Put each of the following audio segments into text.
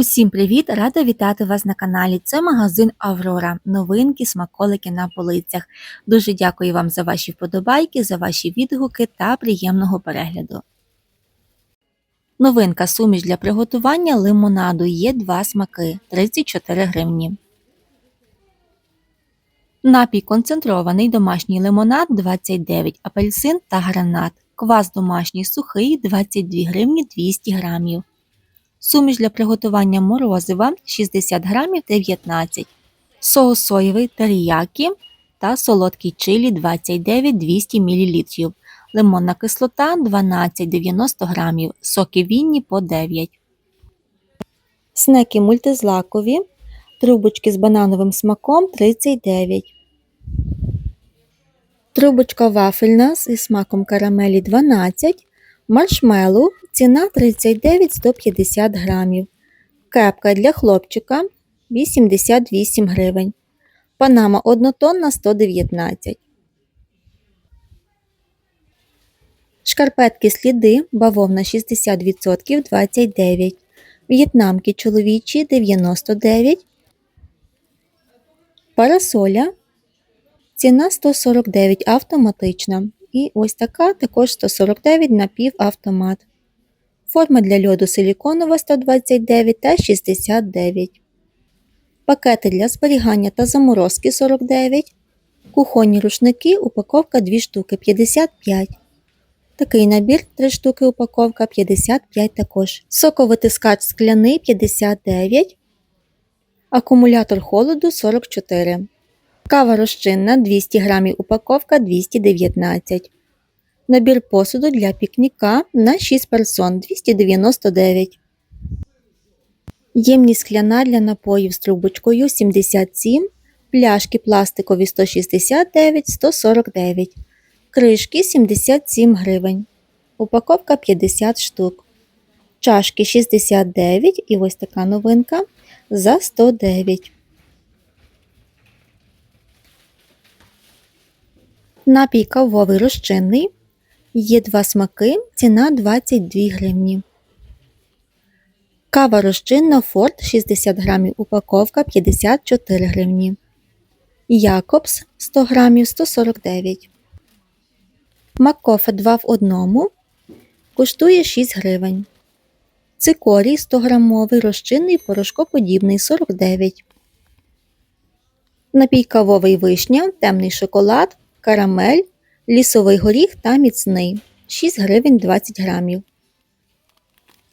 Усім привіт! Рада вітати вас на каналі. Це магазин Аврора. Новинки, смаколики на полицях. Дуже дякую вам за ваші вподобайки, за ваші відгуки та приємного перегляду. Новинка суміш для приготування лимонаду. Є два смаки 34 гривні. Напій концентрований домашній лимонад 29, апельсин та гранат. Квас домашній сухий 22 гривні 200 грамів. Суміш для приготування морозива 60 грамів 19, соус соєвий теріякі та солодкий чилі 29 200 мл, лимонна кислота 12-90 грамів, соки вінні по 9. Снеки мультизлакові, трубочки з банановим смаком 39. Трубочка вафельна зі смаком карамелі 12, маршмеллоу ціна 39-150 грамів, кепка для хлопчика 88 гривень, панама однотонна 119. Шкарпетки сліди бавовна 60% 29, в'єтнамки чоловічі 99, парасоля ціна 149 автоматична. І ось така також 149 напівавтомат. Форма для льоду силіконова 129 та 69. Пакети для зберігання та заморозки 49. Кухонні рушники упаковка 2 штуки 55. Такий набір 3 штуки упаковка 55 також. Соковитискач скляний 59. Акумулятор холоду 44. Кава розчинна 200 г упаковка 219. Набір посуду для пікніка на 6 персон 299. Ємність скляна для напоїв з трубочкою 77. Пляшки пластикові 169 149. Кришки 77 гривень. Упаковка 50 штук. Чашки 69 і ось така новинка за 109. Напій кавовий розчинний. Є два смаки, ціна 22 гривні. Кава розчинна Форт 60 грамів упаковка 54 гривні. Якобс 100 грамів 149. Маккофе 2 в 1 коштує 6 гривень. Цикорій 100 грамовий розчинний порошкоподібний 49. Напій кавовий вишня, темний шоколад, карамель лісовий горіх та міцний 6 гривень 20 грамів.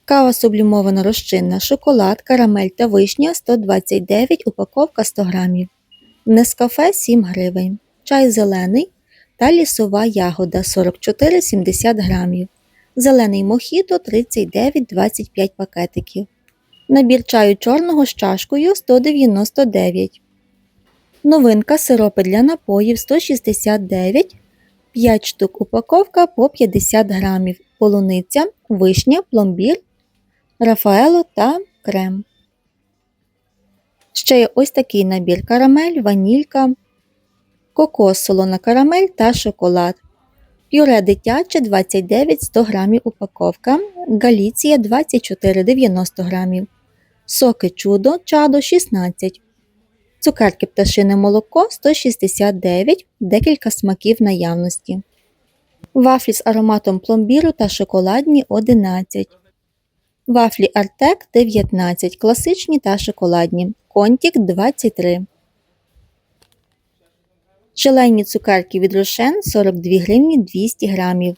Кава сублімована розчинна, шоколад, карамель та вишня 129 упаковка 100 грамів. Нескафе 7 гривень. Чай зелений та лісова ягода 44,70 грамів. Зелений мохіто 39,25 пакетиків. Набір чаю чорного з чашкою 199. Новинка сиропи для напоїв 169 5 штук упаковка по 50 грамів, полуниця, вишня, пломбір, рафаело та крем. Ще є ось такий набір карамель, ванілька, кокос, солона карамель та шоколад. Пюре дитяче 29 100 грамів упаковка, галіція 24,90 грамів, соки чудо чадо 16 Цукерки пташине молоко 169, декілька смаків наявності. Вафлі з ароматом пломбіру та шоколадні 11. Вафлі Артек 19, класичні та шоколадні. Контік 23. Желейні цукерки від Рошен 42 гривні 200 грамів.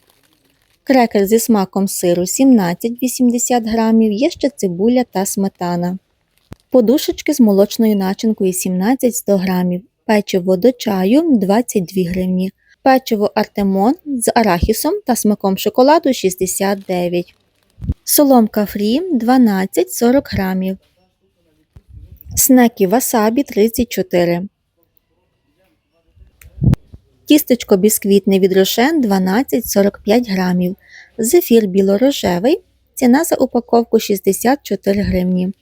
Крекер зі смаком сиру 17,80 грамів. Є ще цибуля та сметана подушечки з молочною начинкою 17-100 грамів, печиво до чаю 22 гривні, печиво Артемон з арахісом та смаком шоколаду 69 соломка фрі 12-40 грамів, снеки васабі 34 Тістечко бісквітне від рошен 12-45 грамів, зефір білорожевий, ціна за упаковку 64 гривні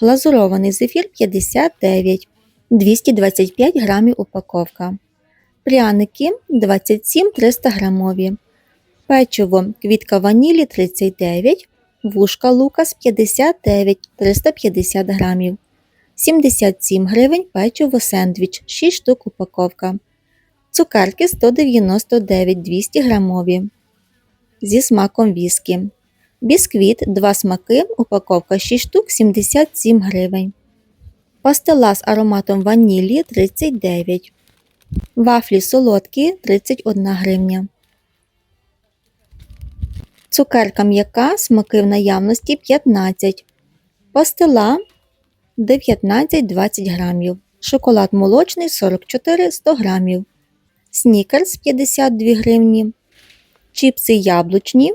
глазурований зефір 59, 225 грамів упаковка. Пряники 27 300 грамові. Печиво квітка ванілі 39, вушка лукас 59 350 грамів. 77 гривень печиво сендвіч 6 штук упаковка. Цукерки 199 200 грамові. Зі смаком віскі. Бісквіт 2 смаки, упаковка 6 штук 77 гривень. Пастила з ароматом ванілі 39. Вафлі солодкі 31 гривня. Цукерка м'яка, смаки в наявності 15. Пастила 19-20 грамів. Шоколад молочний 44 100 грамів. Снікерс 52 гривні. Чіпси яблучні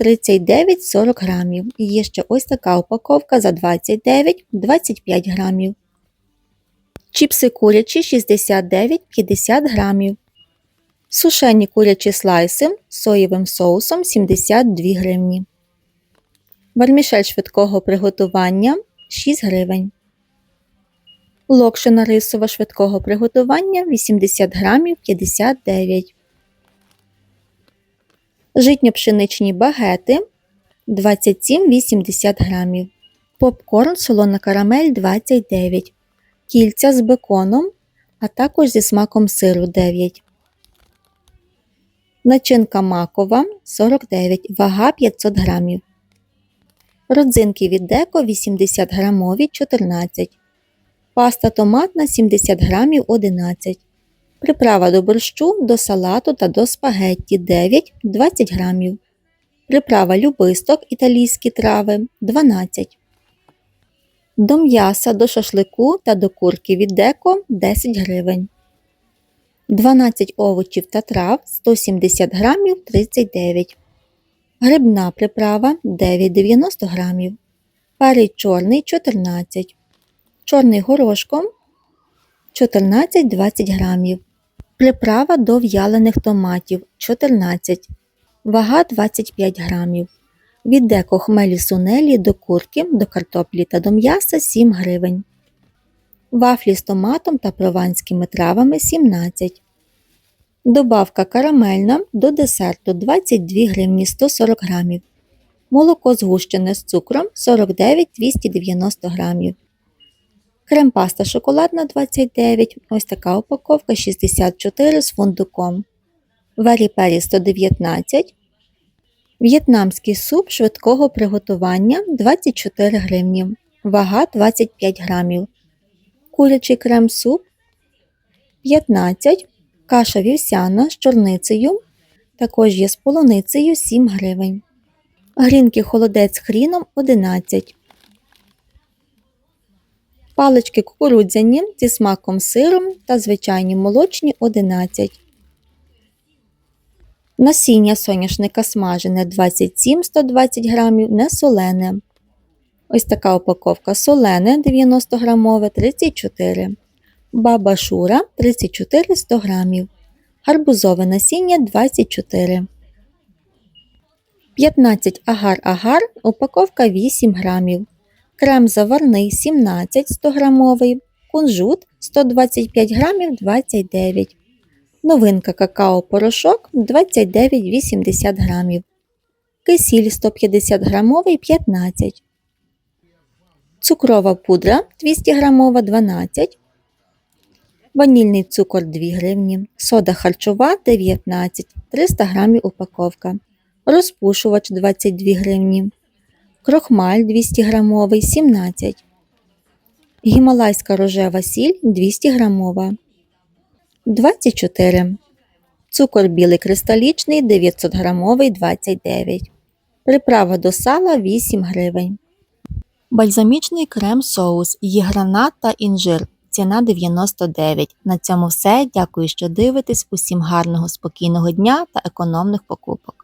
39-40 грамів. І є ще ось така упаковка за 29-25 грамів. Чіпси курячі 69-50 грамів. Сушені курячі слайси соєвим соусом 72 гривні. Вермішель швидкого приготування 6 гривень. Локшина рисова швидкого приготування 80 грамів 59. Житньо-пшеничні багети 27-80 грамів. Попкорн солона карамель 29. Кільця з беконом, а також зі смаком сиру 9. Начинка макова 49, вага 500 грамів. Родзинки від деко 80 грамові 14. Паста томатна 70 грамів 11. Приправа до борщу, до салату та до спагетті 9-20 грамів. Приправа любисток італійські трави 12. До м'яса до шашлику та до курки від деко 10 гривень. 12 овочів та трав 170 грамів 39. Грибна приправа 9,90 грамів. Перець чорний 14. Чорний горошком 14-20 грамів. Приправа до в'ялених томатів 14. Вага 25 грамів. Від деко хмелі сунелі до курки, до картоплі та до м'яса 7 гривень. Вафлі з томатом та прованськими травами 17. Добавка карамельна до десерту 22 гривні 140 грамів. Молоко згущене з цукром 49-290 грамів. Крем-паста шоколадна 29, ось така упаковка 64 з фундуком. Варі-пері 119. В'єтнамський суп швидкого приготування 24 гривні. Вага 25 грамів. Курячий крем-суп 15. Каша вівсяна з чорницею. Також є з полуницею 7 гривень. Грінки холодець з хріном 11. Палички кукурудзяні зі смаком сиром та звичайні молочні 11. Насіння соняшника смажене 27-120 грамів, не солене. Ось така упаковка солене 90 грамове 34 Баба шура 34 100 грамів. Гарбузове насіння 24 15 агар-агар, упаковка 8 грамів. Крем заварний 17 100 грамовий. Кунжут 125 грамів 29 Новинка какао-порошок 29,80 грамів. Кисіль 150 грамовий 15 Цукрова пудра 200 грамова 12 Ванільний цукор 2 гривні. Сода харчова 19 300 грамів упаковка. Розпушувач 22 гривні. Крохмаль 200 грамовий 17 Гімалайська рожева сіль 200 грамова 24. Цукор білий кристалічний 900 грамовий 29. Приправа до сала 8 гривень. Бальзамічний крем соус є гранат та інжир. Ціна 99. На цьому все. Дякую, що дивитесь. Усім гарного спокійного дня та економних покупок.